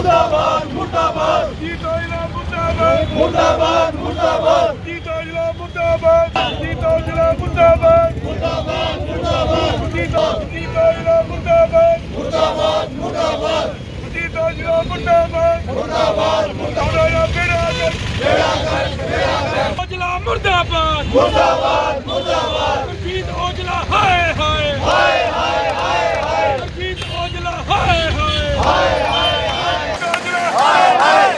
ਮੁਰਦਾਬਾਦ ਮੁਰਦਾਬਾਦ। ਜੀਤੋ ਜ਼ਿਲ੍ਹਾ ਮੁਰਦਾਬਾਦ। ਮੁਰਦਾਬਾਦ ਮੁਰਦਾਬਾਦ। ਜੀਤੋ ਜ਼ਿਲ੍ਹਾ ਮੁਰਦਾਬਾਦ। ਜੀਤੋ ਜ਼ਿਲ੍ਹਾ ਮੁਰਦਾਬਾਦ। ਮੁਰਦਾਬਾਦ ਮੁਰਦਾਬਾਦ। ਜੀਤੋ ਜੀਤੋ ਜ਼ਿਲ੍ਹਾ ਮੁਰਦਾਬਾਦ। ਮੁਰਦਾਬਾਦ ਮੁਰਦਾਬਾਦ। ਜੀਤੋ ਜ਼ਿਲ੍ਹਾ ਮੁਰਦਾਬਾਦ। ਮੁਰਦਾਬਾਦ ਮੁਰਦਾਬਾਦ। ਬੇੜਾ ਕਰ ਬੇੜਾ ਕਰ ਬੇੜਾ ਕਰ ਮੁਰਦਾਬਾਦ। ਮੁਰਦਾਬਾਦ ਮੁਰਦਾਬਾਦ ਜੀਤ ਔਜਲਾ ਹਾਏ ਹਾਏ ਹਾਏ ਹਾਏ ਹਾਏ ਹਾਏ ਜੀਤ ਔਜਲਾ ਹਾਏ ਹਾਏ ਹਾਏ ਹਾਏ ਹਾਏ ਹਾਏ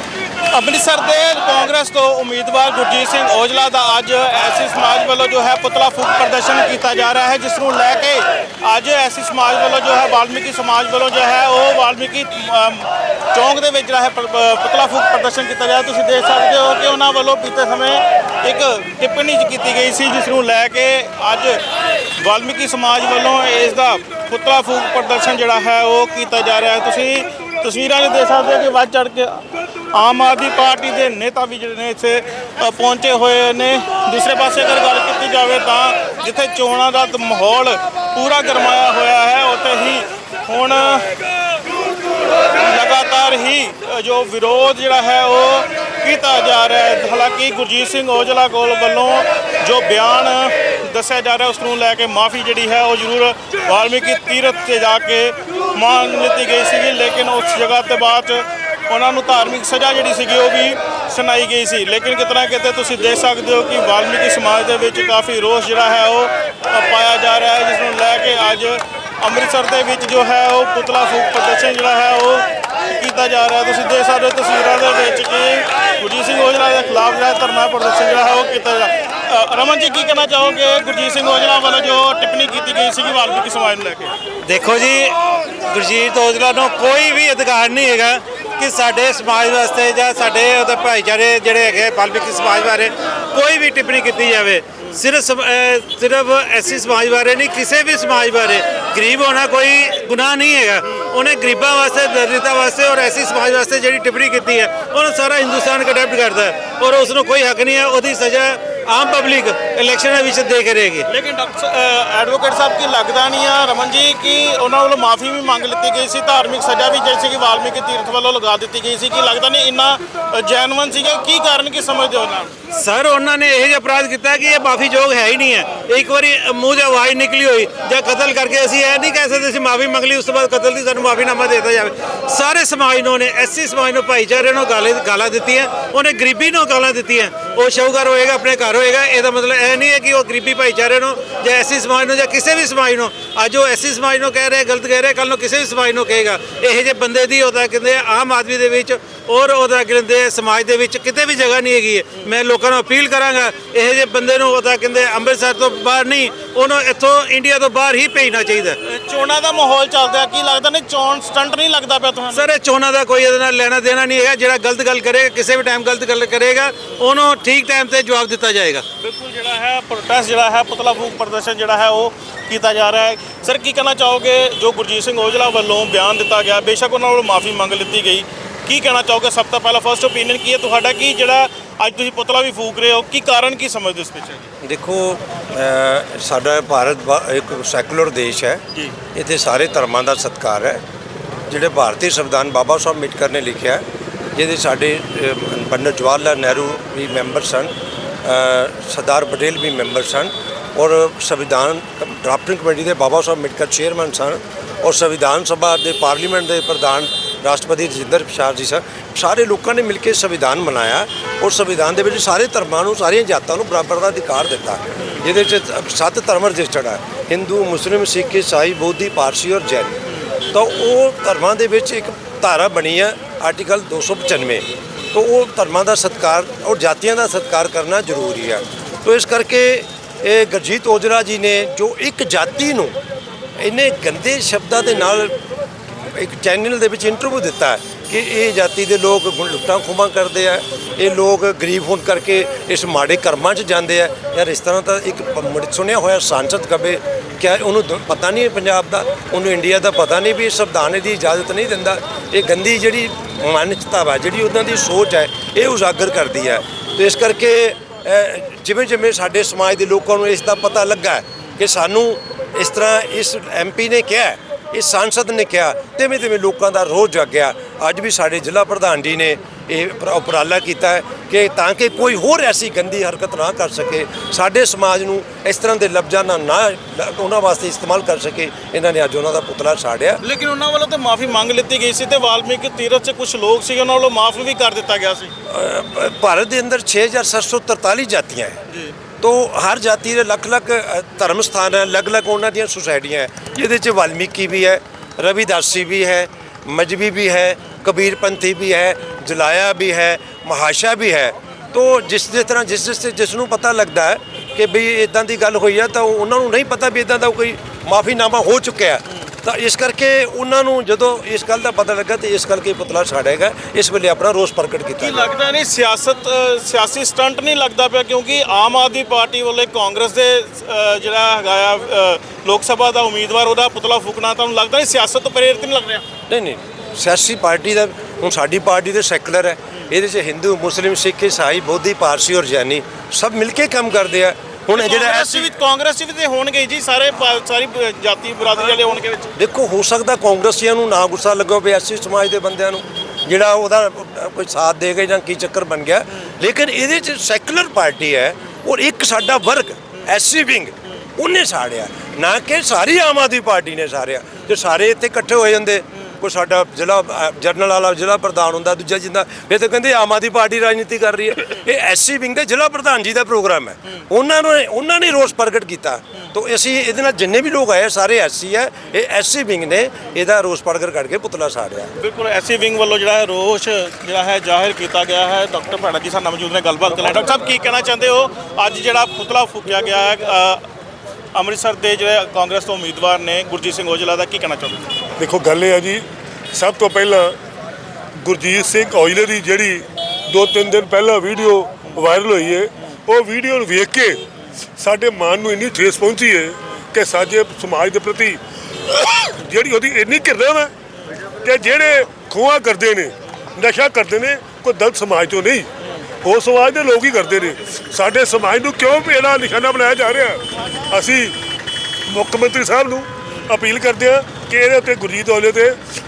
ਅੰਮ੍ਰਿਤਸਰ ਦੇ ਕਾਂਗਰਸ ਤੋਂ ਉਮੀਦਵਾਰ ਗੁਰਜੀਤ ਸਿੰਘ ਔਜਲਾ ਦਾ ਅੱਜ ਐਸੀ ਸਮਾਜ ਵੱਲੋਂ ਜੋ ਹੈ ਪੁਤਲਾ ਫੂਕ ਪ੍ਰਦਰਸ਼ਨ ਕੀਤਾ ਜਾ ਰਿਹਾ ਹੈ, ਜਿਸ ਨੂੰ ਲੈ ਕੇ ਅੱਜ ਐਸੀ ਸਮਾਜ ਵੱਲੋਂ ਜੋ ਹੈ ਵਾਲਮੀਕੀ ਸਮਾਜ ਵੱਲੋਂ ਜੋ ਹੈ ਉਹ ਵਾਲਮੀਕੀ ਚੌਂਕ ਦੇ ਵਿੱਚ ਜਿਹੜਾ ਹੈ ਪੁਤਲਾ ਫੂਕ ਪ੍ਰਦਰਸ਼ਨ ਕੀਤਾ ਜਾ ਰਿਹਾ। ਤੁਸੀਂ ਦੇਖ ਸਕਦੇ ਹੋ ਕਿ ਉਹਨਾਂ ਵੱਲੋਂ ਬੀਤੇ ਸਮੇਂ ਇੱਕ ਟਿੱਪਣੀ ਕੀਤੀ ਗਈ ਸੀ, ਜਿਸ ਨੂੰ ਲੈ ਕੇ ਅੱਜ ਵਾਲਮੀਕੀ ਸਮਾਜ ਵੱਲੋਂ ਇਸ ਦਾ ਪੁਤਲਾ ਫੂਕ ਪ੍ਰਦਰਸ਼ਨ ਜਿਹੜਾ ਹੈ ਉਹ ਕੀਤਾ ਜਾ ਰਿਹਾ ਹੈ। ਤੁਸੀਂ ਤਸਵੀਰਾਂ 'ਚ ਦੇਖ ਸਕਦੇ ਹੋ ਕਿ ਵੱਧ ਚੜ ਕੇ ਆਮ ਆਦਮੀ ਪਾਰਟੀ ਦੇ ਨੇਤਾ ਵੀ ਜਿਹੜੇ ਨੇ ਇੱਥੇ ਪਹੁੰਚੇ ਹੋਏ ਨੇ। ਦੂਸਰੇ ਪਾਸੇ ਅਗਰ ਗੱਲ ਕੀਤੀ ਜਾਵੇ ਤਾਂ ਜਿੱਥੇ ਚੋਣਾਂ ਦਾ ਮਾਹੌਲ ਪੂਰਾ ਗਰਮਾਇਆ ਹੋਇਆ ਹੈ, ਉੱਥੇ ਹੀ ਹੁਣ ਲਗਾਤਾਰ ਹੀ ਜੋ ਵਿਰੋਧ ਜਿਹੜਾ ਹੈ ਉਹ ਕੀਤਾ ਜਾ ਰਿਹਾ ਹੈ। ਹਾਲਾਂਕਿ ਗੁਰਜੀਤ ਸਿੰਘ ਔਜਲਾ ਕੋਲ ਵੱਲੋਂ ਜੋ ਬਿਆਨ ਦੱਸਿਆ ਜਾ ਰਿਹਾ, ਉਸ ਨੂੰ ਲੈ ਕੇ ਮਾਫੀ ਜਿਹੜੀ ਹੈ, ਉਹ ਜ਼ਰੂਰ ਵਾਲਮੀਕੀ ਤੀਰਥ ਤੇ ਜਾ ਕੇ ਮੰਗ ਲਿੱਤੀ ਗਈ ਸੀਗੀ, ਲੇਕਿਨ ਉਸ ਜਗ੍ਹਾ ਤੇ ਬਾਅਦ 'ਚ ਉਹਨਾਂ ਨੂੰ ਧਾਰਮਿਕ ਸਜ਼ਾ ਜਿਹੜੀ ਸੀਗੀ, ਉਹ ਵੀ ਸੁਣਾਈ ਗਈ ਸੀ। ਲੇਕਿਨ ਕਿਤਨਾ ਕਿਤੇ ਤੁਸੀਂ ਦੇਖ ਸਕਦੇ ਹੋ ਕਿ ਵਾਲਮੀਕੀ ਸਮਾਜ ਦੇ ਵਿੱਚ ਕਾਫੀ ਰੋਸ ਜਿਹੜਾ ਹੈ, ਉਹ ਪਾਇਆ ਜਾ ਰਿਹਾ ਹੈ, ਜਿਸ ਨੂੰ ਲੈ ਕੇ ਅੱਜ ਅੰਮ੍ਰਿਤਸਰ ਦੇ ਵਿੱਚ ਜੋ ਹੈ, ਉਹ ਪੁਤਲਾ ਫੂਕ ਪ੍ਰਦਰਸ਼ਨ ਜਿਹੜਾ ਹੈ, ਉਹ ਕੀਤਾ ਜਾ ਰਿਹਾ। ਤੁਸੀਂ ਦੇਖ ਸਕਦੇ ਹੋ ਤਸਵੀਰਾਂ ਦੇ ਵਿੱਚ ਕਿ ਗੁਰਜੀਤ ਸਿੰਘ ਔਜਲਾ ਦੇ ਖਿਲਾਫ ਜਿਹੜਾ ਧਰਨਾ ਪ੍ਰਦਰਸ਼ਨ ਜਿਹੜਾ ਹੈ ਰਮਨ ਜੀ, ਕੀ ਕਹਿਣਾ ਚਾਹੋਗੇ? ਗੁਰਜੀਤ ਸਿੰਘ ਔਜਲਾ ਵੱਲੋਂ ਜੋ ਟਿੱਪਣੀ ਕੀਤੀ ਗਈ ਸੀਗੀ ਵਾਲਮੀਕੀ ਸਮਾਜ ਨੂੰ ਲੈ ਕੇ। ਦੇਖੋ ਜੀ, ਗੁਰਜੀਤ ਔਜਲਾ ਨੂੰ ਕੋਈ ਵੀ ਅਧਿਕਾਰ ਨਹੀਂ ਹੈਗਾ ਕਿ ਸਾਡੇ ਸਮਾਜ ਵਾਸਤੇ ਜਾਂ ਸਾਡੇ ਉਹਦੇ ਭਾਈਚਾਰੇ ਜਿਹੜੇ ਹੈਗੇ ਵਾਲਮੀਕੀ ਸਮਾਜ ਬਾਰੇ ਕੋਈ ਵੀ ਟਿੱਪਣੀ ਕੀਤੀ ਜਾਵੇ। ਸਿਰਫ ਸਮ- ਸਿਰਫ ਐਸੀ ਸਮਾਜ ਬਾਰੇ ਨਹੀਂ, ਕਿਸੇ ਵੀ ਸਮਾਜ ਬਾਰੇ। ਗਰੀਬ ਹੋਣਾ ਕੋਈ ਗੁਨਾਹ ਨਹੀਂ ਹੈਗਾ। ਉਹਨੇ ਗਰੀਬਾਂ ਵਾਸਤੇ ਦਰਿਦਰਤਾ ਵਾਸਤੇ ਔਰ ਐਸੀ ਸਮਾਜ ਵਾਸਤੇ ਜਿਹੜੀ ਟਿੱਪਣੀ ਕੀਤੀ ਹੈ, ਉਹਨੂੰ ਸਾਰਾ ਹਿੰਦੁਸਤਾਨ ਕੰਡੈਪਟ ਕਰਦਾ ਹੈ ਔਰ ਉਸ ਨੂੰ ਕੋਈ ਹੱਕ ਨਹੀਂ ਹੈ, ਉਹਦੀ ਸਜ਼ਾ ਆਮ ਪਬਲਿਕ ਇਲੈਕਸ਼ਨਾਂ ਵਿੱਚ ਦੇ ਕੇ ਰਹੇਗੀ ਲੇਕਿਨ ਡਾਕਟਰ ਐਡਵੋਕੇਟ ਸਾਹਿਬ ਕੀ ਲੱਗਦਾ ਨਹੀਂ ਆ ਰਮਨ ਜੀ ਕਿ ਉਹਨਾਂ ਵੱਲੋਂ ਮਾਫੀ ਵੀ ਮੰਗ ਲਿੱਤੀ ਗਈ ਸੀ ਧਾਰਮਿਕ ਸਜ਼ਾ ਵੀ ਜੈਸੇ ਕਿ ਵਾਲਮੀਕੀ ਤੀਰਥ ਵੱਲੋਂ ਲਗਾ ਦਿੱਤੀ ਗਈ ਸੀ। ਕਿ ਲੱਗਦਾ ਨਹੀਂ ਇੰਨਾ ਜੈਨੂਅਨ ਸੀਗਾ? ਕੀ ਕਾਰਨ ਕੀ ਸਮਝਦੇ ਹੋ ਨਾ? ਸਰ ਉਹਨਾਂ ਨੇ ਇਹ ਜਿਹਾ ਅਪਰਾਧ ਕੀਤਾ ਕਿ ਇਹ ਮਾਫੀਯੋਗ ਹੈ ਹੀ ਨਹੀਂ ਹੈ। ਇੱਕ ਵਾਰੀ ਮੂੰਹ 'ਚ ਆਵਾਜ਼ ਨਿਕਲੀ ਹੋਈ ਜਾਂ ਕਤਲ ਕਰਕੇ ਅਸੀਂ ਇਹ ਨਹੀਂ ਕਹਿ ਸਕਦੇ ਅਸੀਂ ਮਾਫੀ ਮੰਗ ਲਈ ਉਸ ਤੋਂ ਬਾਅਦ ਕਤਲ ਦੀ ਸਾਨੂੰ ਮਾਫੀਨਾਮਾ ਦੇ ਦਿੱਤਾ ਜਾਵੇ। ਸਾਰੇ ਸਮਾਜ ਨੂੰ ਨੇ ਐਸੀ ਸਮਾਜ ਨੂੰ ਭਾਈਚਾਰੇ ਨੂੰ ਗਾਲੇ ਦਿੱਤੀਆਂ ਉਹਨੇ ਗਰੀਬੀ ਨੂੰ ਗਾਲਾਂ ਦਿੱਤੀਆਂ। ਉਹ ਸ਼ੌਹਗਰ ਹੋਏਗਾ ਆਪਣੇ ਘਰ। ਹੋਏਗਾ ਇਹਦਾ ਮਤਲਬ ਇਹ ਨਹੀਂ ਹੈ ਕਿ ਉਹ ਗਰੀਬੀ ਭਾਈਚਾਰੇ ਨੂੰ ਜਾਂ ਐਸੀ ਸਮਾਜ ਨੂੰ ਜਾਂ ਕਿਸੇ ਵੀ ਸਮਾਜ ਨੂੰ ਅੱਜ ਉਹ ਐਸੀ ਸਮਾਜ ਨੂੰ ਕਹਿ ਰਿਹਾ ਗਲਤ ਕਹਿ ਰਿਹਾ ਕੱਲ ਨੂੰ ਕਿਸੇ ਵੀ ਸਮਾਜ ਨੂੰ ਕਹੇਗਾ। ਇਹੋ ਜਿਹੇ ਬੰਦੇ ਦੀ ਉਹਦਾ ਕਹਿੰਦੇ ਆਮ ਆਦਮੀ ਦੇ ਵਿੱਚ ਔਰ ਉਹਦਾ ਕਹਿੰਦੇ ਸਮਾਜ ਦੇ ਵਿੱਚ ਕਿਤੇ ਵੀ ਜਗ੍ਹਾ ਨਹੀਂ ਹੈਗੀ। ਮੈਂ ਲੋਕਾਂ ਨੂੰ ਅਪੀਲ ਕਰਾਂਗਾ ਇਹੋ ਜਿਹੇ ਬੰਦੇ ਨੂੰ ਉਹਦਾ ਕਹਿੰਦੇ ਅੰਮ੍ਰਿਤਸਰ ਤੋਂ ਬਾਹਰ ਨਹੀਂ ਉਹਨੂੰ ਇੱਥੋਂ ਇੰਡੀਆ ਤੋਂ ਬਾਹਰ ਹੀ ਭੇਜਣਾ ਚਾਹੀਦਾ। ਚੋਣਾਂ ਦਾ ਮਾਹੌਲ ਚੱਲਦਾ ਕੀ ਲੱਗਦਾ ਨਹੀਂ ਚੋਣ ਸਟੰਟ ਨਹੀਂ ਲੱਗਦਾ ਪਿਆ ਤੁਹਾਨੂੰ? ਸਰ ਇਹ ਚੋਣਾਂ ਦਾ ਕੋਈ ਇਹਦੇ ਨਾਲ ਲੈਣਾ ਦੇਣਾ ਨਹੀਂ ਹੈਗਾ ਜਿਹੜਾ ਗਲਤ ਗੱਲ ਕਰੇਗਾ ਕਿਸੇ ਵੀ ਟਾਈਮ ਗਲਤ ਗੱਲ ਕਰੇਗਾ ਉਹਨੂੰ ਠੀਕ ਟਾਈਮ ਤੇ ਜਵਾਬ ਦਿੱਤਾ ਜਾਏਗਾ। ਬਿਲਕੁਲ ਜਿਹੜਾ ਹੈ ਪ੍ਰੋਟੈਸਟ ਜਿਹੜਾ ਹੈ ਪੁਤਲਾ ਫੂਕ ਪ੍ਰਦਰਸ਼ਨ ਜਿਹੜਾ ਹੈ ਉਹ ਕੀਤਾ ਜਾ ਰਿਹਾ ਹੈ। ਸਰ ਕੀ ਕਹਿਣਾ ਚਾਹੋਗੇ? ਜੋ ਗੁਰਜੀਤ ਸਿੰਘ ਔਜਲਾ ਵੱਲੋਂ ਬਿਆਨ ਦਿੱਤਾ ਗਿਆ ਬੇਸ਼ੱਕ ਉਹਨਾਂ ਵੱਲੋਂ ਮਾਫੀ ਮੰਗ ਲਿੱਤੀ ਗਈ। ਕੀ ਕਹਿਣਾ ਚਾਹੋਗੇ? ਸਭ ਤੋਂ ਪਹਿਲਾਂ ਫਰਸਟ ਓਪੀਨੀਅਨ ਕੀ ਹੈ? ਤੁਹਾਡਾ ਕੀ ਜਿਹੜਾ ਅੱਜ ਤੁਸੀਂ ਪੁਤਲਾ ਵੀ ਫੂਕ ਰਹੇ ਹੋ? ਕੀ ਕਾਰਨ ਕੀ ਸਮਝਦੇ ਇਸ ਪਿੱਛੇ ਦੇਖੋ ਸਾਡਾ ਭਾਰਤ ਬਾ- ਇੱਕ ਸੈਕੂਲਰ ਦੇਸ਼ ਹੈ। ਜੀ। ਇੱਥੇ ਸਾਰੇ ਧਰਮਾਂ ਦਾ ਸਤਿਕਾਰ ਹੈ। ਜਿਹੜੇ ਭਾਰਤੀ ਸੰਵਿਧਾਨ ਬਾਬਾ ਸਾਹਿਬ ਅੰਬੇਡਕਰ ਨੇ ਲਿਖਿਆ ਹੈ, ਜਿਹਦੇ ਸਾਡੇ ਅ, ਪੰਡਿਤ ਜਵਾਹਰ ਲਾਲ ਨਹਿਰੂ ਵੀ ਮੈਂਬਰ ਸਨ। ਸਰਦਾਰ ਪਟੇਲ ਵੀ ਮੈਂਬਰ ਸਨ ਔਰ ਸੰਵਿਧਾਨ ਡਰਾਫਟਿੰਗ ਕਮੇਟੀ ਦੇ ਬਾਬਾ ਸਾਹਿਬ ਅੰਬੇਡਕਰ ਚੇਅਰਮੈਨ ਸਨ ਔਰ ਸੰਵਿਧਾਨ ਸਭਾ ਦੇ ਪਾਰਲੀਮੈਂਟ ਦੇ ਪ੍ਰਧਾਨ ਰਾਸ਼ਟਰਪਤੀ ਰਜਿੰਦਰ ਪ੍ਰਸਾਦ ਜੀ ਸਨ। ਸਾਰੇ ਲੋਕਾਂ ਨੇ ਮਿਲ ਕੇ ਸੰਵਿਧਾਨ ਬਣਾਇਆ ਔਰ ਸੰਵਿਧਾਨ ਦੇ ਵਿੱਚ ਸਾਰੇ ਧਰਮਾਂ ਨੂੰ, ਸਾਰੀਆਂ ਜਾਤਾਂ ਨੂੰ ਬਰਾਬਰ ਦਾ ਅਧਿਕਾਰ ਦਿੱਤਾ। ਜਿਹਦੇ ਵਿੱਚ ਸੱਤ ਧਰਮ ਰਜਿਸਟਰਡ ਹੈ ਹਿੰਦੂ, ਮੁਸਲਿਮ, ਸਿੱਖ, ਈਸਾਈ, ਬੋਧੀ, ਪਾਰਸੀ ਔਰ ਜੈਨ। ਤਾਂ ਉਹ ਧਰਮਾਂ ਦੇ ਵਿੱਚ ਇੱਕ ਧਾਰਾ ਬਣੀ ਹੈ ਆਰਟੀਕਲ 295 ਤਾਂ ਉਹ ਧਰਮਾਂ ਦਾ ਸਤਿਕਾਰ ਔਰ ਜਾਤੀਆਂ ਦਾ ਸਤਿਕਾਰ ਕਰਨਾ ਜ਼ਰੂਰੀ ਹੈ ਤਾਂ ਇਸ ਕਰਕੇ ਇਹ ਗੁਰਜੀਤ ਔਜਲਾ ਜੀ ਨੇ ਜੋ ਇੱਕ ਜਾਤੀ ਨੂੰ ਇੰਨੇ ਗੰਦੇ ਸ਼ਬਦਾਂ ਦੇ ਨਾਲ ਇੱਕ ਚੈਨਲ ਦੇ ਵਿੱਚ ਇੰਟਰਵਿਊ ਦਿੱਤਾ ਕਿ ਇਹ ਜਾਤੀ ਦੇ ਲੋਕ ਲੁੱਟਾਂ ਖੋਹਾਂ ਕਰਦੇ ਆ, ਇਹ ਲੋਕ ਗਰੀਬ ਹੋਣ ਕਰਕੇ ਇਸ ਮਾੜੇ ਕਰਮਾਂ 'ਚ ਜਾਂਦੇ ਆ। ਯਾਰ ਇਸ ਤਰ੍ਹਾਂ ਤਾਂ ਇੱਕ ਸੁਣਿਆ ਹੋਇਆ ਸਾਂਸਦ ਕਵੇ, ਕਿਆ ਉਹਨੂੰ ਦ- ਪਤਾ ਨਹੀਂ ਪੰਜਾਬ ਦਾ, ਉਹਨੂੰ ਇੰਡੀਆ ਦਾ ਪਤਾ ਨਹੀਂ ਵੀ ਇਹ ਸੰਵਿਧਾਨ ਦੀ ਇਜਾਜ਼ਤ ਨਹੀਂ ਦਿੰਦਾ। ਇਹ ਗੰਦੀ ਜਿਹੜੀ ਮਾਨਸਿਕਤਾ ਵਾ ਜਿਹੜੀ ਉਹਨਾਂ ਦੀ ਸੋਚ ਹੈ, ਇਹ ਉਜਾਗਰ ਕਰਦੀ ਹੈ। ਤੇ ਇਸ ਕਰਕੇ ਜਿਵੇਂ ਜਿਵੇਂ ਸਾਡੇ ਸਮਾਜ ਦੇ ਲੋਕਾਂ ਨੂੰ ਇਸ ਦਾ ਪਤਾ ਲੱਗਾ ਕਿ ਸਾਨੂੰ ਇਸ ਤਰ੍ਹਾਂ ਇਸ ਐਮਪੀ ਨੇ ਕਿਹਾ, ਇਸ ਇਹ ਸਾਂਸਦ ਨੇ ਕਿਹਾ, ਤਿਵੇਂ ਤਿਵੇਂ ਲੋਕਾਂ ਦਾ ਰੋਹ ਜਾਗਿਆ। ਅੱਜ ਵੀ ਸਾਡੇ ਜ਼ਿਲ੍ਹਾ ਪ੍ਰਧਾਨ ਜੀ ਨੇ ਇਹ ਉਪਰ- ਉਪਰਾਲਾ ਕੀਤਾ ਹੈ ਕਿ ਤਾਂ ਕਿ ਕੋਈ ਹੋਰ ਐਸੀ ਗੰਦੀ ਹਰਕਤ ਨਾ ਕਰ ਸਕੇ। ਸਾਡੇ ਸਮਾਜ ਨੂੰ ਇਸ ਤਰ੍ਹਾਂ ਦੇ ਲਫ਼ਜ਼ਾਂ ਨਾਲ ਨਾ ਉਹਨਾਂ ਵਾਸਤੇ ਇਸਤੇਮਾਲ ਕਰ ਸਕੇ। ਇਹਨਾਂ ਨੇ ਅੱਜ ਉਹਨਾਂ ਦਾ ਪੁਤਲਾ ਸਾੜਿਆ। ਲੇਕਿਨ ਉਹਨਾਂ ਵੱਲੋਂ ਤੇ ਮਾਫੀ ਮੰਗ ਲਿੱਤੀ ਗਈ ਸੀ ਤੇ ਵਾਲਮੀਕੀ ਤੀਰਥ 'ਚ ਕੁਝ ਲੋਕ ਸੀ ਉਹਨਾਂ ਵੱਲੋਂ ਮਾਫ ਵੀ ਕਰ ਦਿੱਤਾ ਗਿਆ ਸੀ। ਭਾਰਤ ਦੇ ਅੰਦਰ 6743 ਜਾਤੀਆਂ ਹੈ। ਜੀ। ਤੋਂ ਹਰ ਜਾਤੀ ਦੇ ਲੱਖ ਲੱਖ ਧਰਮ ਸਥਾਨ ਹੈ ਅਲੱਗ-ਅਲੱਗ ਉਹਨਾਂ ਦੀਆਂ ਸੁਸਾਇਟੀਆਂ ਹੈ। ਜਿਹਦੇ 'ਚ ਵਾਲਮੀਕੀ ਵੀ ਹੈ ਰਵਿਦਾਸੀ ਵੀ ਹੈ ਮਜਬੀ ਵੀ ਹੈ ਕਬੀਰਪੰਥੀ ਵੀ ਹੈ ਜਲਾਇਆ ਵੀ ਹੈ ਮਹਾਸ਼ਾ ਵੀ ਹੈ ਤੋਂ ਜਿਸ ਜਿਸ ਤਰ੍ਹਾਂ ਜਿਸ ਜਿਸ ਜਿਸ ਨੂੰ ਪਤਾ ਲੱਗਦਾ ਹੈ ਕਿ ਵੀ ਇਦਾਂ ਦੀ ਗੱਲ ਹੋਈ ਹੈ ਤਾਂ ਉਹਨਾਂ ਨੂੰ ਨਹੀਂ ਪਤਾ ਵੀ ਇਦਾਂ ਦਾ ਕੋਈ ਮਾਫੀਨਾਮਾ ਹੋ ਚੁੱਕਿਆ ਤਾਂ ਇਸ ਕਰਕੇ ਉਹਨਾਂ ਨੂੰ ਜਦੋਂ ਇਸ ਗੱਲ ਦਾ ਪਤਾ ਲੱਗਾ ਤੇ ਇਸ ਕਰਕੇ ਪੁਤਲਾ ਸਾੜੇਗਾ ਇਸ ਵੇਲੇ ਆਪਣਾ ਰੋਸ ਪ੍ਰਗਟ ਕੀਤਾ ਕੀ ਲੱਗਦਾ ਨਹੀਂ ਸਿਆਸਤ ਸਿਆਸੀ ਸਟੰਟ ਨਹੀਂ ਲੱਗਦਾ ਪਿਆ ਕਿਉਂਕਿ ਆਮ ਆਦਮੀ ਪਾਰਟੀ ਵੱਲੋਂ ਕਾਂਗਰਸ ਦੇ ਜਿਹੜਾ ਹੈਗਾ ਆ ਲੋਕ ਸਭਾ ਦਾ ਉਮੀਦਵਾਰ ਉਹਦਾ ਪੁਤਲਾ ਫੂਕਣਾ ਤੁਹਾਨੂੰ ਲੱਗਦਾ ਨਹੀਂ ਸਿਆਸਤ ਤੋਂ ਪ੍ਰੇਰਿਤ ਨਹੀਂ ਲੱਗ ਰਿਹਾ? ਨਹੀਂ ਨਹੀਂ ਸਿਆਸੀ ਪਾਰਟੀ ਦਾ ਹੁਣ ਸਾਡੀ ਪਾਰਟੀ ਤੇ ਸੈਕੂਲਰ ਹੈ ਇਹਦੇ 'ਚ ਹਿੰਦੂ ਮੁਸਲਿਮ ਸਿੱਖ ਈਸਾਈ ਬੋਧੀ ਪਾਰਸੀ ਔਰ ਜੈਨੀ ਸਭ ਮਿਲ ਕੇ ਕੰਮ ਕਰਦੇ ਆ। ਹੁਣ ਜਿਹੜਾ ਕਾਂਗਰਸ ਵੀ ਕਾਂਗਰਸ ਵੀ ਤੇ ਹੋਣਗੇ ਜੀ ਸਾਰੇ ਪਾ- ਸਾਰੀ ਬ- ਜਾਤੀ ਬਰਾਦਰੀ ਵਾਲੇ ਹੋਣਗੇ ਵਿੱਚ। ਦੇਖੋ ਹੋ ਸਕਦਾ ਕਾਂਗਰਸੀਆਂ ਨੂੰ ਨਾ ਗੁੱਸਾ ਲੱਗਾ ਹੋਵੇ ਐਸੀ ਸਮਾਜ ਦੇ ਬੰਦਿਆਂ ਨੂੰ ਜਿਹੜਾ ਉਹਦਾ ਕੋਈ ਸਾਥ ਦੇਗਾ ਜਾਂ ਕੀ ਚੱਕਰ ਬਣ ਗਿਆ। ਲੇਕਿਨ ਇਹਦੇ 'ਚ ਸੈਕੂਲਰ ਪਾਰਟੀ ਹੈ ਔਰ ਇੱਕ ਸਾਡਾ ਵਰਗ ਐਸਸੀ ਵਿੰਗ ਉਹਨੇ ਸਾੜਿਆ। ਨਾ ਕਿ ਸਾਰੀ ਆਮ ਆਦਮੀ ਪਾਰਟੀ ਨੇ ਸਾੜਿਆ। ਜੇ ਸਾਰੇ ਇੱਥੇ ਇਕੱਠੇ ਹੋ ਜਾਂਦੇ ਕੋਈ ਸਾਡਾ ਜ਼ਿਲ੍ਹਾ ਅ, ਜਰਨਲ ਵਾਲਾ ਜ਼ਿਲ੍ਹਾ ਪ੍ਰਧਾਨ ਹੁੰਦਾ ਦੂਜਾ ਜਿੰਦਾ ਫਿਰ ਤਾਂ ਕਹਿੰਦੇ ਆਮ ਆਦਮੀ ਪਾਰਟੀ ਰਾਜਨੀਤੀ ਕਰ ਰਹੀ ਹੈ। ਇਹ ਐਸਸੀ ਵਿੰਗ ਦੇ ਜ਼ਿਲ੍ਹਾ ਪ੍ਰਧਾਨ ਜੀ ਦਾ ਪ੍ਰੋਗਰਾਮ ਹੈ। ਉਹਨਾਂ ਨੇ ਉਹਨਾਂ ਨੇ ਰੋਸ ਪ੍ਰਗਟ ਕੀਤਾ। ਤੋਂ ਅਸੀਂ ਇਹਦੇ ਨਾਲ ਜਿੰਨੇ ਵੀ ਲੋਕ ਆਏ ਸਾਰੇ ਐਸਸੀ ਹੈ ਇਹ ਐਸਸੀ ਵਿੰਗ ਨੇ ਇਹਦਾ ਰੋਸ ਪ੍ਰਗਟ ਕਰਕੇ ਪੁਤਲਾ ਸਾੜਿਆ। ਬਿਲਕੁਲ ਐਸੀ ਵਿੰਗ ਵੱਲੋਂ ਜਿਹੜਾ ਹੈ ਰੋਸ਼ ਜਿਹੜਾ ਹੈ ਜ਼ਾਹਿਰ ਕੀਤਾ ਗਿਆ ਹੈ। ਡਾਕਟਰ ਭੈਣਾ ਜੀ ਸਾਡੇ ਨਾਲ ਮੌਜੂਦ ਨੇ ਗੱਲਬਾਤ ਕਰ ਡਾਕਟਰ ਸਾਹਿਬ ਕੀ ਕਹਿਣਾ ਚਾਹੁੰਦੇ ਹੋ? ਅੱਜ ਜਿਹੜਾ ਪੁਤਲਾ ਫੂਕਿਆ ਗਿਆ ਹੈ ਅੰਮ੍ਰਿਤਸਰ ਦੇ ਜਿਹੜੇ ਕਾਂਗਰਸ ਤੋਂ ਉਮੀਦਵਾਰ ਨੇ ਗੁਰਜੀਤ ਸਿੰਘ ਔਜਲਾ ਦਾ ਕੀ ਕਹਿਣਾ ਚਾਹੁੰਦੇ ਹੋ? ਦੇਖੋ, ਗੱਲ ਇਹ ਆ ਜੀ, ਸਭ ਤੋਂ ਪਹਿਲਾਂ ਗੁਰਜੀਤ ਸਿੰਘ ਔਜਲੇ ਦੀ ਜਿਹੜੀ ਦੋ ਤਿੰਨ ਦਿਨ ਪਹਿਲਾਂ ਵੀਡੀਓ ਵਾਇਰਲ ਹੋਈ ਹੈ ਉਹ ਵੀਡੀਓ ਨੂੰ ਵੇਖ ਕੇ ਸਾਡੇ ਮਨ ਨੂੰ ਇੰਨੀ ਠੇਸ ਪਹੁੰਚੀ ਹੈ ਕਿ ਸਾਡੇ ਸਮਾਜ ਦੇ ਪ੍ਰਤੀ ਜਿਹੜੀ ਉਹਦੀ ਇੰਨੀ ਘਿਰਨਾ ਹੈ ਕਿ ਜਿਹੜੇ ਖੋਆ ਕਰਦੇ ਨੇ, ਨਸ਼ਾ ਕਰਦੇ ਨੇ, ਕੋਈ ਦਲਿਤ ਸਮਾਜ ਤੋਂ ਨਹੀਂ। ਉਹ ਸਮਾਜ ਦੇ ਲੋਕ ਹੀ ਕਰਦੇ ਨੇ। ਸਾਡੇ ਸਮਾਜ ਨੂੰ ਕਿਉਂ ਇਹਦਾ ਨਿਸ਼ਾਨਾ ਬਣਾਇਆ ਜਾ ਰਿਹਾ? ਅਸੀਂ ਮੁੱਖ ਮੰਤਰੀ ਸਾਹਿਬ ਨੂੰ ਅਪੀਲ ਕਰਦੇ ਹਾਂ ਕਿ ਇਹਦੇ ਉੱਤੇ ਗੁਰਜੀਤ ਔਜਲੇ ਤੇ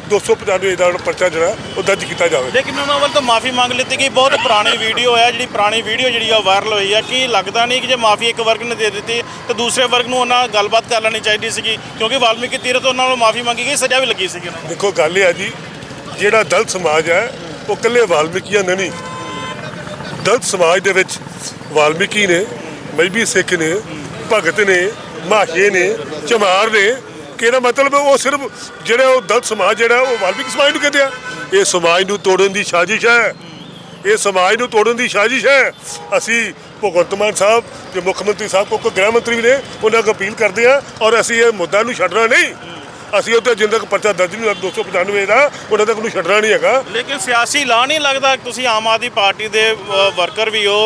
295 ਦਾ ਪਰਚਾ ਜਿਹੜਾ ਉਹ ਦਰਜ ਕੀਤਾ ਜਾਵੇ। ਲੇਕਿਨ ਉਹਨਾਂ ਵੱਲ ਤਾਂ ਮਾਫੀ ਮੰਗ ਲਿੱਤੀ ਗਈ। ਬਹੁਤ ਪੁਰਾਣੀ ਵੀਡੀਓ ਹੈ ਜਿਹੜੀ ਪੁਰਾਣੀ ਵੀਡੀਓ ਜਿਹੜੀ ਆ ਵਾਇਰਲ ਹੋਈ ਹੈ ਕੀ ਲੱਗਦਾ ਨਹੀਂ ਕਿ ਜੇ ਮਾਫੀ ਇੱਕ ਵਰਗ ਨੇ ਦੇ ਦਿੱਤੀ ਤੇ ਦੂਸਰੇ ਵਰਗ ਨੂੰ ਉਹਨਾਂ ਨਾਲ ਗੱਲਬਾਤ ਕਰ ਲੈਣੀ ਚਾਹੀਦੀ ਸੀਗੀ? ਕਿਉਂਕਿ ਵਾਲਮੀਕੀ ਤੀਰਥ ਤੋਂ ਉਹਨਾਂ ਨੂੰ ਮਾਫੀ ਮੰਗੀ ਗਈ ਸਜ਼ਾ ਵੀ ਲੱਗੀ ਸੀਗੀ ਉਹਨਾਂ ਨੂੰ। ਦੇਖੋ ਗੱਲ ਇਹ ਆ ਜੀ ਜਿਹੜਾ ਦਲਿਤ ਸਮਾਜ ਹੈ ਉਹ ਇਕੱਲੇ ਵਾਲਮੀਕੀਆਂ ਨੇ ਨਹੀਂ। ਦਲਿਤ ਸਮਾਜ ਦੇ ਵਿੱਚ ਵਾਲਮੀਕੀ ਨੇ ਮਜਬੀ ਸਿੱਖ ਨੇ ਭਗਤ ਨੇ ਮਾਹੇ ਨੇ ਚਮਾਰ ਨੇ ਕਿ ਇਹਦਾ ਮਤਲਬ? ਉਹ ਸਿਰਫ ਜਿਹੜੇ ਉਹ ਦਲਿਤ ਸਮਾਜ ਜਿਹੜਾ, ਉਹ ਵਾਲਮੀਕੀ ਸਮਾਜ ਨੂੰ ਕਹਿੰਦੇ ਆ। ਇਹ ਸਮਾਜ ਨੂੰ ਤੋੜਨ ਦੀ ਸਾਜ਼ਿਸ਼ ਹੈ। ਇਹ ਸਮਾਜ ਨੂੰ ਤੋੜਨ ਦੀ ਸਾਜ਼ਿਸ਼ ਹੈ। ਅਸੀਂ ਭਗਵੰਤ ਮਾਨ ਸਾਹਿਬ ਤੇ ਮੁੱਖ ਮੰਤਰੀ ਸਾਹਿਬ ਕੋ ਗ੍ਰਹਿ ਮੰਤਰੀ ਵੀ ਨੇ, ਉਹਨਾਂ ਨੂੰ ਅਪੀਲ ਕਰਦੇ ਆ ਔਰ ਅਸੀਂ ਇਹ ਮੁੱਦਾ ਨੂੰ ਛੱਡਣਾ ਨਹੀਂ। ਅਸੀਂ ਉੱਤੇ ਜਿੰਨ ਤੱਕ ਪਰਚਾ ਦਰਜ ਨਹੀਂ ਹੋਇਆ 295 ਦਾ ਉਹਨਾਂ ਤੱਕ ਨੂੰ ਛੱਡਣਾ ਨਹੀਂ ਹੈਗਾ। ਲੇਕਿਨ ਸਿਆਸੀ ਲਾ ਨਹੀਂ ਲੱਗਦਾ ਤੁਸੀਂ ਆਮ ਆਦਮੀ ਪਾਰਟੀ ਦੇ ਵਰਕਰ ਵੀ ਹੋ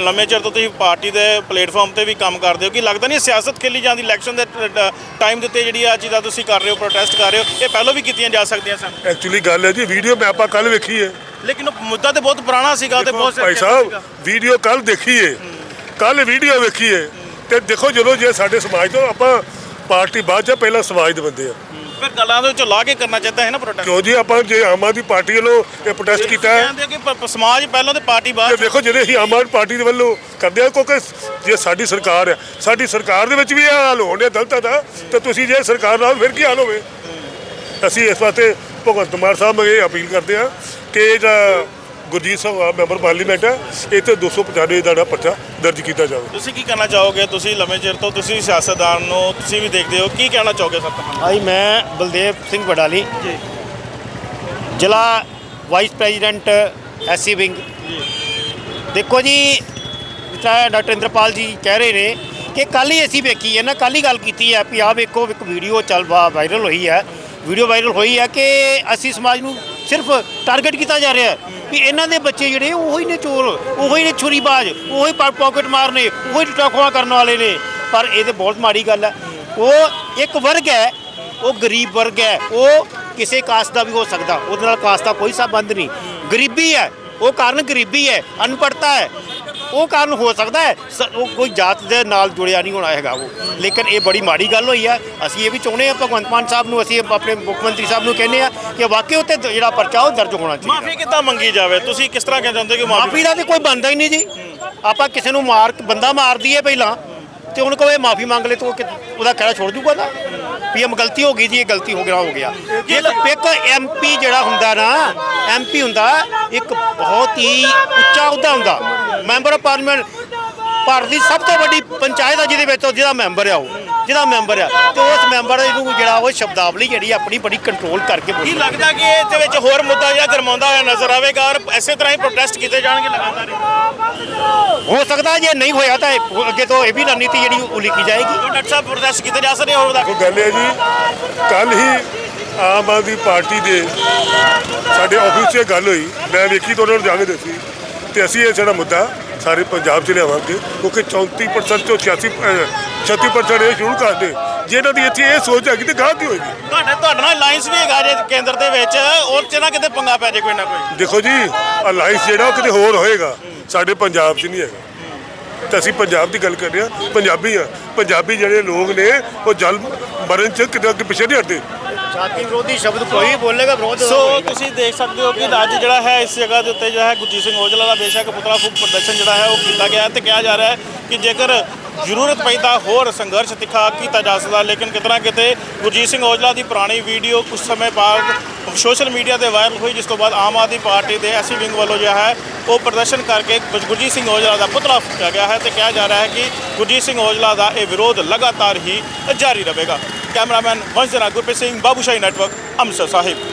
ਲੰਮੇ ਚਿਰ ਤੋਂ ਤੁਸੀਂ ਪਾਰਟੀ ਦੇ ਪਲੇਟਫਾਰਮ ਤੇ ਵੀ ਕੰਮ ਕਰਦੇ ਹੋ ਕਿ ਲੱਗਦਾ ਨਹੀਂ ਸਿਆਸਤ ਖੇਲੀ ਜਾਂਦੀ ਇਲੈਕਸ਼ਨ ਦੇ ਟਾਈਮ ਦੇ ਉੱਤੇ ਜਿਹੜੀ ਆ ਚੀਜ਼ਾਂ ਤੁਸੀਂ ਕਰ ਰਹੇ ਹੋ ਪ੍ਰੋਟੈਸਟ ਕਰ ਰਹੇ ਹੋ ਇਹ ਪਹਿਲਾਂ ਵੀ ਕੀਤੀਆਂ ਜਾ ਸਕਦੀਆਂ ਸਨ? ਐਕਚੁਅਲੀ ਗੱਲ ਹੈ ਜੀ ਵੀਡੀਓ ਮੈਂ ਆਪਾਂ ਕੱਲ ਵੇਖੀ ਹੈ ਲੇਕਿਨ ਉਹ ਮੁੱਦਾ ਤੇ ਬਹੁਤ ਪੁਰਾਣਾ ਸੀਗਾ ਤੇ ਬਹੁਤ ਭਾਈ ਸਾਹਿਬ ਵੀਡੀਓ ਕੱਲ ਦੇਖੀਏ ਕੱਲ ਵੀਡੀਓ ਵੇਖੀਏ ਤੇ ਦੇਖੋ ਜਦੋਂ ਜੇ ਸਾਡੇ ਸਮਾਜ ਤੋਂ ਆਪਾਂ ਪਾਰਟੀ ਬਾਅਦ ਚ ਪਹਿਲਾਂ ਸਮਾਜ ਦੇ ਬੰਦੇ ਆ। ਫਿਰ ਗੱਲਾਂ ਦੇ ਵਿੱਚੋਂ ਲਾ ਕੇ ਕਰਨਾ ਚਾਹੀਦਾ ਹੈ ਨਾ ਪ੍ਰੋਟੈਸਟ ਕਿਉਂ ਜੀ ਆਪਾਂ ਜੇ ਆਮ ਆਦਮੀ ਪਾਰਟੀ ਵੱਲੋਂ ਇਹ ਪ੍ਰੋਟੈਸਟ ਕੀਤਾ ਹੈ। ਕਹਿੰਦੇ ਕਿ ਪ- ਸਮਾਜ ਪਹਿਲਾਂ ਤੇ ਪਾਰਟੀ ਤੇ ਬਾਅਦ ਦੇਖੋ ਜਿਹੜੇ ਅਸੀਂ ਆਮ ਆਦਮੀ ਪਾਰਟੀ ਦੇ ਵੱਲੋਂ ਕਰਦੇ ਆ ਕਿਉਂਕਿ ਜੇ ਸਾਡੀ ਸਰਕਾਰ ਹੈ ਸਾਡੀ ਸਰਕਾਰ ਦੇ ਵਿੱਚ ਵੀ ਇਹ ਹਾਲ ਹੋਣ ਡਿਆ ਦਲਤਾਂ ਦਾ ਤੇ ਤੁਸੀਂ ਜੇ ਸਰਕਾਰ ਨਾਲ ਫਿਰ ਕੀ ਹਾਲ ਹੋਵੇ? ਅਸੀਂ ਇਸ ਵਾਸਤੇ ਭਗਵੰਤ ਮਾਨ ਸਾਹਿਬ ਨੂੰ ਇਹ ਅਪੀਲ ਕਰਦੇ ਆ ਕਿ ਇਹ ਜਿਹੜਾ ਗੁਰਜੀਤ ਸਿੰਘ ਆ ਮੈਂਬਰ ਪਾਰਲੀਮੈਂਟ ਹੈ ਤੇ 295 ਦਾ ਜਿਹੜਾ ਪਰਚਾ ਦਰਜ ਕੀਤਾ ਜਾਵੇ। ਤੁਸੀਂ ਕੀ ਕਹਿਣਾ ਚਾਹੋਗੇ? ਤੁਸੀਂ ਲੰਮੇ ਚਿਰ ਤੋਂ ਤੁਸੀਂ ਸਿਆਸਤਦਾਨ ਨੂੰ ਤੁਸੀਂ ਵੀ ਦੇਖਦੇ ਹੋ। ਕੀ ਕਹਿਣਾ ਚਾਹੋਗੇ ਸਰ ਤੁਹਾਨੂੰ? ਭਾਈ ਮੈਂ ਬਲਦੇਵ ਸਿੰਘ ਵਡਾਲੀ ਜੀ। ਜ਼ਿਲ੍ਹਾ ਵਾਈਸ ਪ੍ਰੈਜ਼ੀਡੈਂਟ ਐਸਸੀ ਵਿੰਗ ਦੇਖੋ ਜੀ ਜਿੱਦਾਂ ਡਾਕਟਰ ਇੰਦਰਪਾਲ ਜੀ ਕਹਿ ਰਹੇ ਨੇ ਕਿ ਕੱਲ ਹੀ ਅਸੀਂ ਵੇਖੀ ਹੈ ਨਾ ਕੱਲ ਹੀ ਗੱਲ ਕੀਤੀ ਹੈ ਵੀ ਆਹ ਵੇਖੋ ਇੱਕ ਵੀਡੀਓ ਚੱਲ ਵਾ ਵਾਇਰਲ ਹੋਈ ਹੈ। ਵੀਡੀਓ ਵਾਇਰਲ ਹੋਈ ਹੈ ਕਿ ਅਸੀਂ ਸਮਾਜ ਨੂੰ ਸਿਰਫ ਟਾਰਗੇਟ ਕੀਤਾ ਜਾ ਰਿਹਾ ਹੈ ਵੀ ਇਹਨਾਂ ਦੇ ਬੱਚੇ ਜਿਹੜੇ ਉਹੀ ਨੇ ਚੋਰ, ਉਹੀ ਨੇ ਛੁਰੀਬਾਜ਼, ਉਹੀ ਪਾਕਟ ਮਾਰਨੇ, ਉਹੀ ਟਾਖਵਾ ਕਰਨ ਵਾਲੇ ਨੇ। ਪਰ ਇਹ ਤੇ ਬਹੁਤ ਮਾੜੀ ਗੱਲ ਹੈ। ਉਹ ਇੱਕ ਵਰਗ ਹੈ, ਉਹ ਗਰੀਬ ਵਰਗ ਹੈ, ਉਹ ਕਿਸੇ ਕਾਸਟ ਦਾ ਵੀ ਹੋ ਸਕਦਾ, ਉਹਦੇ ਨਾਲ ਕਾਸਟ ਦਾ ਕੋਈ ਸੰਬੰਧ ਨਹੀਂ। ਗਰੀਬੀ ਹੈ, ਉਹ ਕਾਰਨ ਗਰੀਬੀ ਹੈ ਅਨਪੜਤਾ ਹੈ। ਉਹ ਕਾਰਨ ਹੋ ਸਕਦਾ ਹੈ। ਸ- ਉਹ ਕੋਈ ਜਾਤ ਦੇ ਨਾਲ ਜੁੜਿਆ ਨਹੀਂ ਹੋਣਾ ਹੈਗਾ ਉਹ। ਲੇਕਿਨ ਇਹ ਬੜੀ ਮਾੜੀ ਗੱਲ ਹੋਈ ਆ ਅਸੀਂ ਇਹ ਵੀ ਚਾਹੁੰਦੇ ਆ ਭਗਵੰਤ ਮਾਨ ਸਾਹਿਬ ਨੂੰ ਅਸੀਂ ਆਪਣੇ ਮੁੱਖ ਮੰਤਰੀ ਸਾਹਿਬ ਨੂੰ ਕਹਿੰਦੇ ਆ ਕਿ ਵਾਕਈ ਉੱਤੇ ਦ- ਜਿਹੜਾ ਪਰਚਾ ਉਹ ਦਰਜ ਹੋਣਾ ਚਾਹੀਦਾ। ਮਾਫੀ ਕਿੱਦਾਂ ਮੰਗੀ ਜਾਵੇ? ਤੁਸੀਂ ਕਿਸ ਤਰ੍ਹਾਂ ਕਹਿੰਦੇ ਹੁੰਦੇ ਕਿ ਮਾਫੀ ਮਾਫੀ ਦਾ ਤੇ ਕੋਈ ਬੰਦਾ ਹੀ ਨਹੀਂ ਜੀ। ਆਪਾਂ ਕਿਸੇ ਨੂੰ ਮਾਰ ਬੰਦਾ ਮਾਰ ਦਈਏ ਪਹਿਲਾਂ ਤੇ ਉਹਨੂੰ ਕਹੇ ਮਾਫੀ ਮੰਗ ਲੈ ਤੋ ਉਹਦਾ ਖੜਾ ਛੋੜ ਦੂਗਾ ਨਾ। ਵੀ ਇਹ ਗਲਤੀ ਹੋ ਗਈ ਜੀ, ਇਹ ਗਲਤੀ ਹੋ ਗਿਆ ਹੋ ਗਿਆ। ਇੱਕ ਇੱਕ ਐਮਪੀ ਜਿਹੜਾ ਹੁੰਦਾ ਨਾ ਐਮਪੀ ਹੁੰਦਾ, ਇੱਕ ਬਹੁਤ ਹੀ ਉੱਚਾ ਅਹੁਦਾ ਹੁੰਦਾ। ਮੈਂਬਰ ਆਫ ਪਾਰਲੀਮੈਂਟ, ਭਾਰਤ ਦੀ ਸਭ ਤੋਂ ਵੱਡੀ ਪੰਚਾਇਤ ਆ ਜਿਹਦੇ ਵਿੱਚ, ਜਿਹਦਾ ਮੈਂਬਰ ਆ ਉਹ। ਜਿਹਦਾ ਮੈਂਬਰ ਆ ਤੇ ਉਸ ਮੈਂਬਰ ਨੂੰ ਜਿਹੜਾ ਉਹ ਸ਼ਬਦਾਵਲੀ ਜਿਹੜੀ ਆਪਣੀ ਬੜੀ ਕੰਟਰੋਲ ਕਰਕੇ ਕੀ ਬੋਲਦਾ ਲੱਗਦਾ ਕਿ ਇਹਦੇ ਵਿੱਚ ਹੋਰ ਮੁੱਦਾ ਜਿਹੜਾ ਗਰਮਾਉਂਦਾ ਹੋਇਆ ਨਜ਼ਰ ਆਵੇਗਾ ਔਰ ਇਸੇ ਤਰ੍ਹਾਂ ਹੀ ਪ੍ਰੋਟੈਸਟ ਕੀਤੇ ਜਾਣਗੇ ਲਗਾਤਾਰ? ਹੀ। ਹੋ ਸਕਦਾ ਜੇ ਨਹੀਂ ਹੋਇਆ ਤਾਂ ਇਹ- ਅੱਗੇ ਤੋਂ ਇਹ ਵੀ ਰਣਨੀਤੀ ਜਿਹੜੀ ਉਲੀਕੀ ਜਾਏਗੀ। ਤਾਂ ਡਾਕਟਰ ਸਾਹਿਬ ਪ੍ਰੋਟੈਸਟ ਕੀਤੇ ਜਾ ਸਕਦੇ ਹੋਰ ਦਾ ਉਹ ਗੱਲ ਹੈ ਜੀ ਕੱਲ ਹੀ ਆਮ ਆਦਮੀ ਪਾਰਟੀ ਦੇ ਸਾਡੇ ਆਫਿਸ 'ਚ ਗੱਲ ਹੋਈ। ਮੈਂ ਵੇਖੀ ਤਾਂ ਉਹਨਾਂ ਨੂੰ ਜਾ ਕੇ ਦੱਸੀ ਤੇ ਅਸੀਂ ਇਹ ਸਾਡਾ ਮੁੱਦਾ ਸਾਰੇ ਪੰਜਾਬ 'ਚ ਲਿਆਵਾਂਗੇ ਕਿਉਂਕਿ 34% ਤੋਂ 86 ਅਹ, 36% ਇਹ ਸ਼ੁਰੂ ਕਰਦੇ। ਜੇ ਇਹਨਾਂ ਦੀ ਇੱਥੇ ਇਹ ਸੋਚ ਹੈਗੀ ਤੇ ਗਾਹ ਕੀ ਹੋਏਗੀ? ਤੁਹਾਡੇ ਤੁਹਾਡੇ ਨਾਲ ਅਲਾਈਅੰਸ ਵੀ ਹੈਗਾ ਜੇ ਕੇਂਦਰ ਦੇ ਵਿੱਚ ਉਹ ਚ ਨਾ ਕਿਤੇ ਪੰਗਾ ਪੈ ਜੇ ਕੋਈ ਨਾ ਕੋਈ। ਦੇਖੋ ਜੀ ਅਲਾਈਅੰਸ ਜਿਹੜਾ ਉਹ ਕਿਤੇ ਹੋਰ ਹੋਏਗਾ ਸਾਡੇ ਪੰਜਾਬ 'ਚ ਨਹੀਂ ਹੈਗਾ। ਤੇ ਅਸੀਂ ਪੰਜਾਬ ਦੀ ਗੱਲ ਕਰ ਰਹੇ ਹਾਂ ਪੰਜਾਬੀ ਆ। ਪੰਜਾਬੀ ਜਿਹੜੇ ਲੋਕ ਨੇ ਉਹ ਜਲ ਮਰਨ 'ਚ ਕਿਤੇ ਅੱਗੇ ਪਿੱਛੇ ਨਹੀਂ ਹਟਦੇ। ਜਾਤੀ ਵਿਰੋਧੀ ਸ਼ਬਦ ਕੋਈ ਵੀ ਬੋਲੇਗਾ ਵਿਰੋਧ ਸੋ ਤੁਸੀਂ ਦੇਖ ਸਕਦੇ ਹੋ ਕਿ ਅੱਜ ਜਿਹੜਾ ਹੈ ਇਸ ਜਗ੍ਹਾ ਦੇ ਉੱਤੇ ਜਿਹੜਾ ਹੈ ਗੁਰਜੀਤ ਸਿੰਘ ਔਜਲਾ ਦਾ ਬੇਸ਼ੱਕ ਪੁਤਲਾ ਫੂਕ ਪ੍ਰਦਰਸ਼ਨ ਜਿਹੜਾ ਹੈ ਉਹ ਕੀਤਾ ਗਿਆ ਹੈ ਤੇ ਕਿਹਾ ਜਾ ਰਿਹਾ ਹੈ ਕਿ ਜੇਕਰ ਜ਼ਰੂਰਤ ਪਈ ਤਾਂ ਹੋਰ ਸੰਘਰਸ਼ ਤਿੱਖਾ ਕੀਤਾ ਜਾ ਸਕਦਾ, ਲੇਕਿਨ ਕਿਤਨਾ ਕਿਤੇ ਗੁਰਜੀਤ ਸਿੰਘ ਔਜਲਾ ਦੀ ਪੁਰਾਣੀ ਵੀਡੀਓ ਕੁਝ ਸਮੇਂ ਬਾਅਦ ਸੋਸ਼ਲ ਮੀਡੀਆ ਤੇ ਵਾਇਰਲ ਹੋਈ, ਜਿਸ ਤੋਂ ਬਾਅਦ ਆਮ ਆਦਮੀ ਪਾਰਟੀ ਦੇ ਐਸੀ ਵਿੰਗ ਵੱਲੋਂ ਜਿਹੜਾ ਹੈ, ਉਹ ਪ੍ਰਦਰਸ਼ਨ ਕਰਕੇ ਗੁਰਜੀਤ ਸਿੰਘ ਔਜਲਾ ਦਾ ਪੁਤਲਾ ਫੂਕਿਆ ਗਿਆ ਹੈ ਤੇ ਕਿਹਾ ਜਾ ਰਿਹਾ ਹੈ ਕਿ ਗੁਰਜੀਤ ਸਿੰਘ ਔਜਲਾ ਦਾ ਇਹ ਵਿਰੋਧ ਲਗਾਤਾਰ ਹੀ ਜਾਰੀ ਰਹੇਗਾ। ਕੈਮਰਾਮੈਨ ਵੰਸ਼ ਦੇ ਗੁਰਪ੍ਰੀਤ ਸਿੰਘ ਬਾਬੂਸ਼ਾਹੀ ਨੈਟਵਰਕ, ਅੰਮ੍ਰਿਤਸਰ ਸਾਹਿਬ।